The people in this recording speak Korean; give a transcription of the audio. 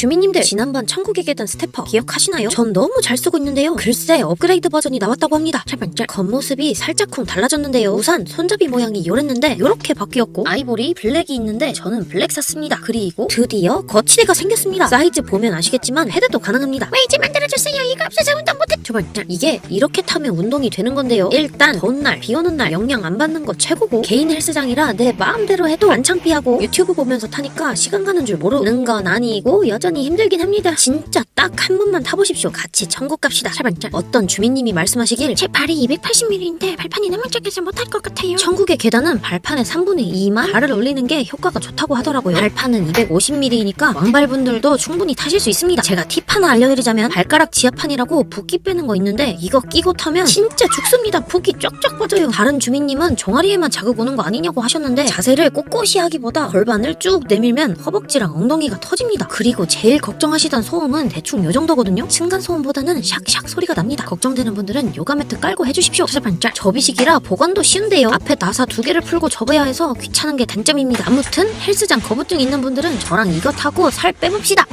주민님들 지난번 천국의 계단 스태퍼 기억하시나요? 전 너무 잘 쓰고 있는데요. 글쎄 업그레이드 버전이 나왔다고 합니다. 찰반짝 겉모습이 살짝쿵 달라졌는데요. 우선 손잡이 모양이 요랬는데 요렇게 바뀌었고 아이보리 블랙이 있는데 저는 블랙 샀습니다. 그리고 드디어 거치대가 생겼습니다. 사이즈 보면 아시겠지만 헤드도 가능합니다. 왜 이제 만들어줬어요? 이거 없어서 운동 못해. 찰반짝 이게 이렇게 타면 운동이 되는 건데요. 일단 더운 날, 비 오는 날 영양 안 받는 거 최고고 개인 헬스장이라 내 마음대로 해도 안 창피하고 유튜브 보면서 타니까 시간 가는 줄 모르는 건 아니고 여전히 힘들긴 합니다. 진짜 딱 한 번만 타보십시오. 같이 천국 갑시다. 찰반짝 어떤 주민님이 말씀하시길 제 발이 280mm인데 발판이 너무 작아서 못할 것 같아요. 천국의 계단은 발판의 3분의 2만 발을 올리는 게 효과가 좋다고 하더라고요. 발판은 250mm니까 왕발분들도 충분히 타실 수 있습니다. 제가 팁 하나 알려드리자면 발가락 지압판이라고 붓기 빼는 거 있는데 이거 끼고 타면 진짜 죽습니다. 붓기 쫙쫙 빠져요. 다른 주민님은 종아리에만 자극 오는 거 아니냐고 하셨는데 자세를 꼿꼿이 하기보다 골반을 쭉 내밀면 허벅지랑 엉덩이가 터집니다. 그리고 제일 걱정하시던 소음은 대충 요 정도거든요. 층간 소음보다는 샥샥 소리가 납니다. 걱정되는 분들은 요가 매트 깔고 해주십시오. 반짝 접이식이라 보관도 쉬운데요. 앞에 나사 두 개를 풀고 접어야 해서 귀찮은 게 단점입니다. 아무튼 헬스장 거부증 있는 분들은 저랑 이거 타고 살 빼봅시다.